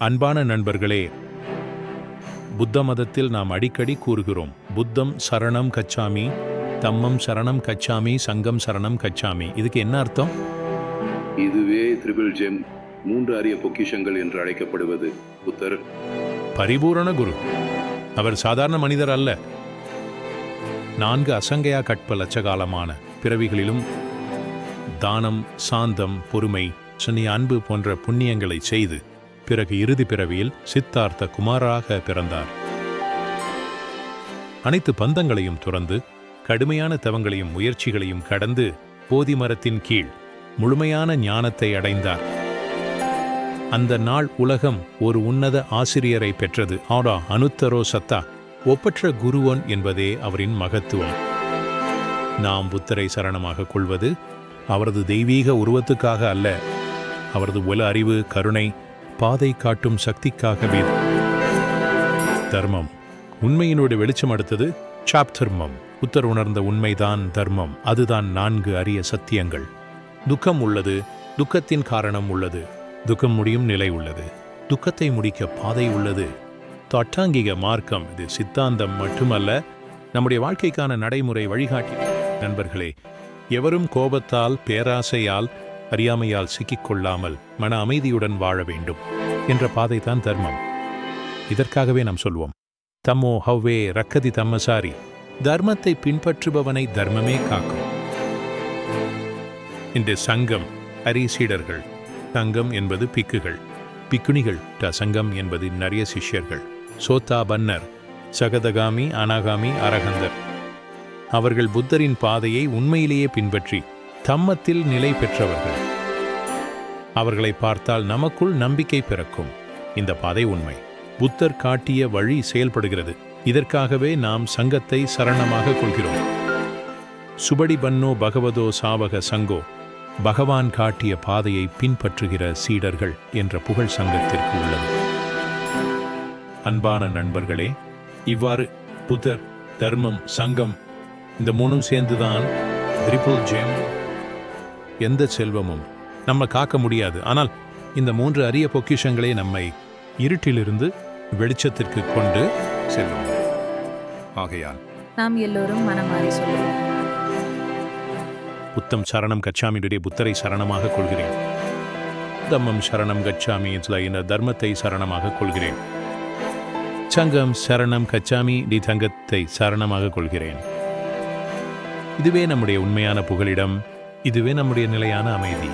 அன்பான நண்பர்களே புத்த மதத்தில் நாம் அடிக்கடி கூறுகிறோம் புத்தம் சரணம் கச்சாமி தம்மம் சரணம் கச்சாமி சங்கம் சரணம் கச்சாமி. இதுக்கு என்ன அர்த்தம்? இதுவே த்ரிபிள் ஜெம் மூன்று அரிய பொக்கிஷங்கள் என்று அழைக்கப்படுவது புத்தர். பரிபூரண குரு. அவர் சாதாரண மனிதர் அல்ல. நான்கு அசங்கையா கற்ப லட்சகாலமான பிறவிகளிலும் தானம் சாந்தம் பொறுமை சனி அன்பு போன்ற புண்ணியங்களை செய்து பிறகு இறுதி பிறவியில் சித்தார்த்த குமாராக பிறந்தார். அனைத்து பந்தங்களையும் துறந்து கடுமையான தவங்களையும் முயற்சிகளையும் கடந்து போதி மரத்தின் கீழ் முழுமையான ஞானத்தை அடைந்தார். அந்த நாள் உலகம் ஒரு உன்னத ஆசிரியரை பெற்றது. ஆடா அனுத்தரோ சத்தா ஒப்பற்ற குருவன் என்பதே அவரின் மகத்துவம். நாம் புத்தரை சரணமாக கொள்வது அவரது தெய்வீக உருவத்துக்காக அல்ல. அவரது உல அறிவு கருணை பாதை காட்டும் சக்திக்காகவே தர்மம். உண்மையினோட வெளிச்சம் அடுத்தது சாப்தர்மம். புத்தர் உணர்ந்த உண்மைதான் தர்மம். அதுதான் நான்கு அரிய சத்தியங்கள். துக்கம் உள்ளது துக்கத்தின் காரணம் உள்ளது. துக்கம் முடியும் நிலை உள்ளது. துக்கத்தை முடிக்க பாதை உள்ளது. தட்டாங்கிக மார்க்கம். இது சித்தாந்தம் மட்டுமல்ல நம்முடைய வாழ்க்கைக்கான நடைமுறை வழிகாட்டி. நண்பர்களே எவரும் கோபத்தால் பேராசையால் அறியாமையால் சிக்கிக்கொள்ளாமல் மன அமைதியுடன் வாழ வேண்டும் என்ற பாதைதான் தர்மம். இதற்காகவே நாம் சொல்வோம் தம்மோ ஹவ்வே ரக்கதி தம்மசாரி தர்மத்தை பின்பற்றுபவனை தர்மமே காக்கும். இன்று சங்கம் அரிசீடர்கள் சங்கம் என்பது பிக்குகள் பிக்குணிகள் சங்கம் என்பது நிறைய சிஷ்யர்கள் சோத்தா பன்னர் சகதகாமி அனாகாமி அரகந்தர். அவர்கள் புத்தரின் பாதையை உண்மையிலேயே பின்பற்றி தம்மத்தில் நிலை பெற்றவர்கள். அவர்களை பார்த்தால் நமக்குள் நம்பிக்கை பிறக்கும். இந்த பாதை உண்மை. புத்தர் காட்டிய வழி செயல்படுகிறது. இதற்காகவே நாம் சங்கத்தை சரணமாக கொள்கிறோம். சுபடி பன்னோ பகவதோ சாவக சங்கோ பகவான் காட்டிய பாதையை பின்பற்றுகிற சீடர்கள் என்ற புகழ் சங்கத்திற்கு உள்ளது. அன்பான நண்பர்களே இவ்வாறு புத்தர் தர்மம் சங்கம் இந்த மூணும் சேர்ந்துதான் ட்ரிபிள் ஜெம் எந்த செல்வமும் நம்ம காக்க முடியாது. ஆனால் இந்த மூன்று அரிய பொக்கிஷங்களே நம்மை இருட்டிலிருந்து வெளிச்சத்திற்கு கொண்டு செல்லும். ஆகையால் நாம் எல்லோரும் மனமாறி சொல்லுவோம். புத்தம் சரணம் கச்சாமியுடைய புத்தரை சரணமாக கொள்கிறேன். தம்மம் சரணம் கச்சாமி இந்த தர்மத்தை சரணமாக கொள்கிறேன். சங்கம் சரணம் கச்சாமி டி தங்கத்தை சரணமாக கொள்கிறேன். இதுவே நம்முடைய உண்மையான புகலிடம். இதுவே நம்முடைய நிலையான அமைதி.